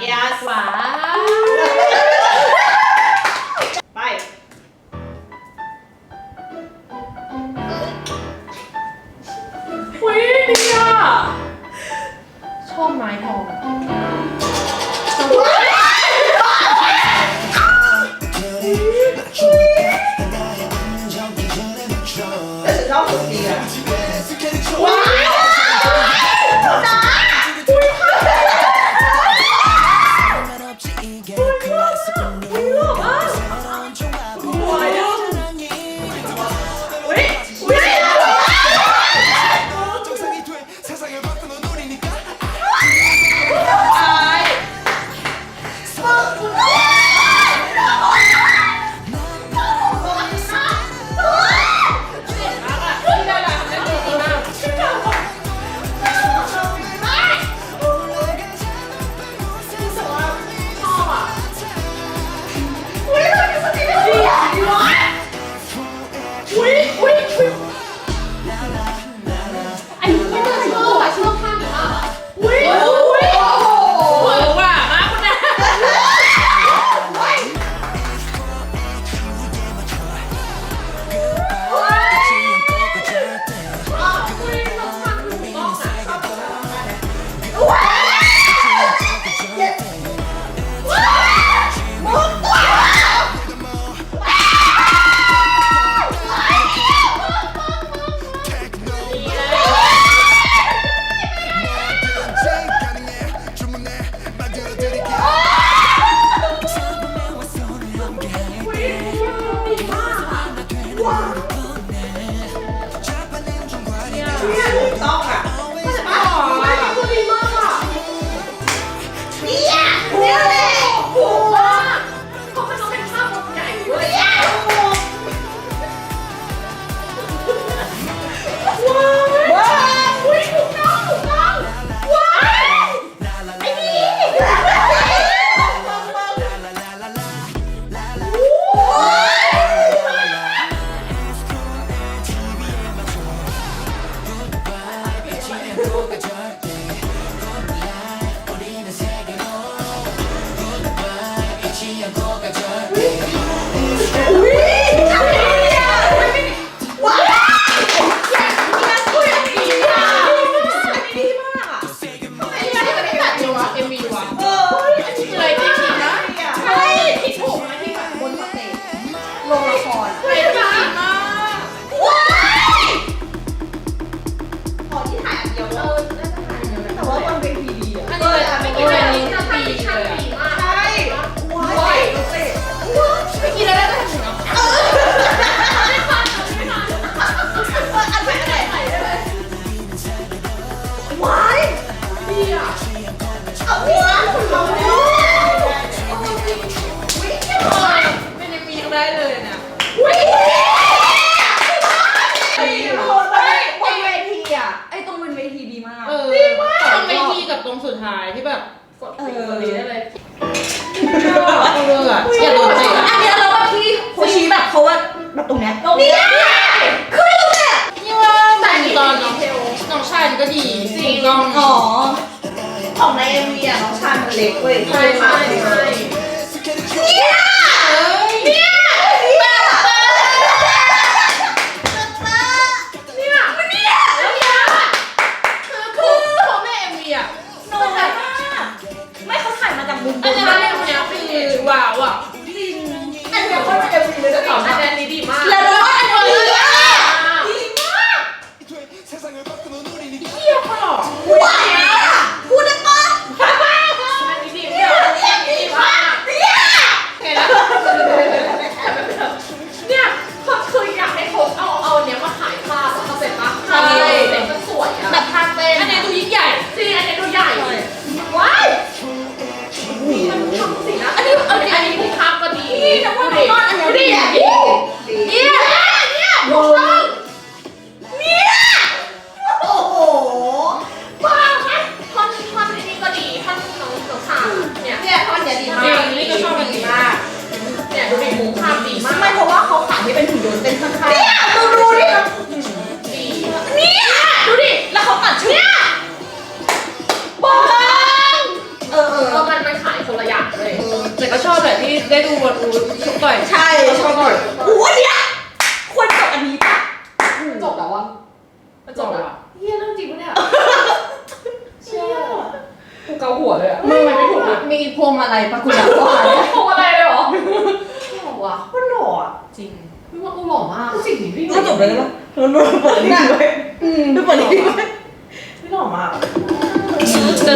Yes. Wow. สุดท้ายที่แบบกดตีได้เลยเอาเลยอะอยากโดนเตะอันเนี้ยเราว่าที่คชี้แบบเขาว่าแบบตรงเนี้ยตรงนี้คือแบบนี่ว่าแต่ตอนน้องน้องชายก็ดีสิงน้องอ๋อของในเอ็มวีอะน้องชายมันเล็กเว้ยใช่ใช่ นี้ดีมากจริงนี่ก็ชอบอันนี้มาก เนี่ยดูดิหมูข้ามดีมากไม่เพราะว่าเขาขายที่เป็นถุงยนต์เป็นข้างๆเนี่ยดูดูดิดีเนี่ยดูดิแล้วเขาตัดชุดเนี่ยบอลเออเออก็มันมันขายคนละอย่างเลยแต่ก็ชอบแบบที่ได้ดูบอลรู้ชกต่อยใช่ชอบต่อยอู ม่ถูกเลยมีพวงมาลัยปะคุณอยากว่าโอ้อะไรเลยเหรอหล่อว่ะคนหล่ออะจริงพี่ว่ากูหล่อมากสิ่งนี้พี่เราจบเลยปะเราเราเปิดนี่ด้วยอืมดูเปิดนี่ด้วยไม่หล่อมากจะ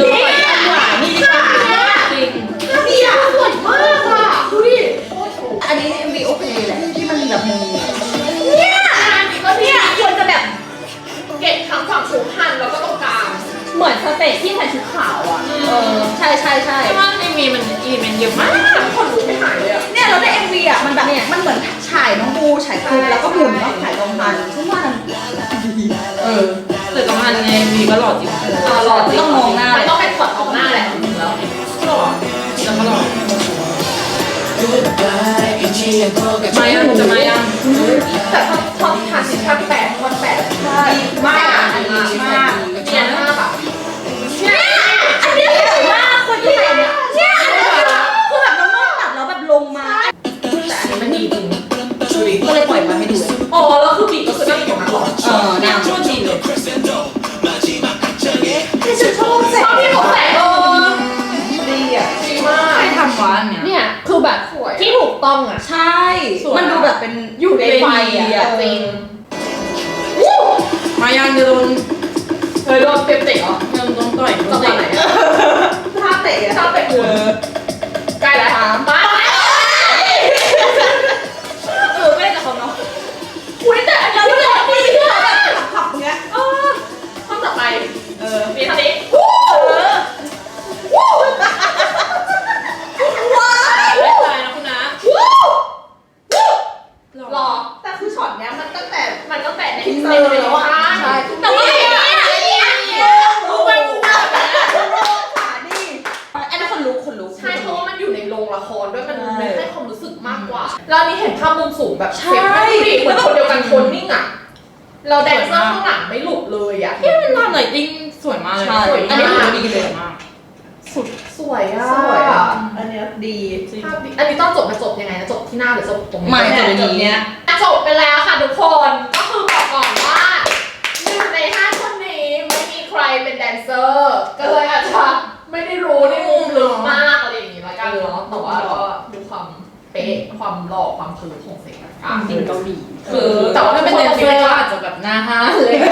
เมนต์เยอะมากคนรู้ไม่หายเลยอะเนี่ยเราได้ MV อะมันแบบมันเหมือนฉายน้องบูฉายคูแล้วก็หมุนเนาะฉายกองพันซึ่งว่ามันดีเออแต่กำลังในมีก็หล่อจริงเออหล่อจริต้องมองหน้ามันต้องเป็นช็อตมองหน้าแหละจริงๆแล้วหล่อแล้วก็หล่อมายังจะมายังแต่ชอบชอบทานสินค้าแปดวันแปดใช่มากดีมาก องอะ ใช่ สวยอะมันดูแบบเป็นอยู่ในไฟอะจริง มายังจะโดนเฮ้ยโดนเต็มเตะเหรอโดนโดนต่อยจังหวะไหนอะท่าเตะอะชอบเตะคุณใกล้แล้วมา รอแต่คือช็อตเนี้ยมันตั้งแต่มันตั้งแต่ในทีเซในอร์เวแล้วออะร์ชันใช่แต่ว่าเนี่ยเนี่ยเนี่ยรู้ไหมรู้ไหมขาดิอันนั้นคนลุกคนลุกใช่เพราะว่ามันอยู่ในโรงละครด้วยมันใช่ให้ความรู้สึกมากกว่า แล้วอันนี้เห็นภาพมุมสูงแบบใช่เซฟไม่ดีเหมือนคนเดียวกันโทนนิ่งอะเราแดนเซอร์ข้างหลังไม่หลุดเลยอะที่มันทำหน่อยจริงสวยมากเลยใช่สวยอันนี้มากคือดีเลยมากส วยอะสวยอะ อันเนี้ยดีภาพดีอันนี้ต้องจบมาจบยังไงนะจบที่หน้าหรือจบตรงนี้ ไม่เนี่ยจบจุดเนี้ยจบไปแล้วค่ะทุกคน ก็คือบอกก่อนว่าหนึ่งในห้าคนนี้ไม่มีใครเป็นแดนเซอร์ ก็เลยอาจจะไม่ได้รู้ในมุมลึกมากอะไรอย่างนี้ละกันเนาะแต่ว่าก็ดูความเป๊ะความหล่อความคือของเสียงอะจริงเกาหลีคือแต่ว่าถ้าเป็นแดนเซอร์ก็อาจจะแบบหน้าห้าเลยเนาะ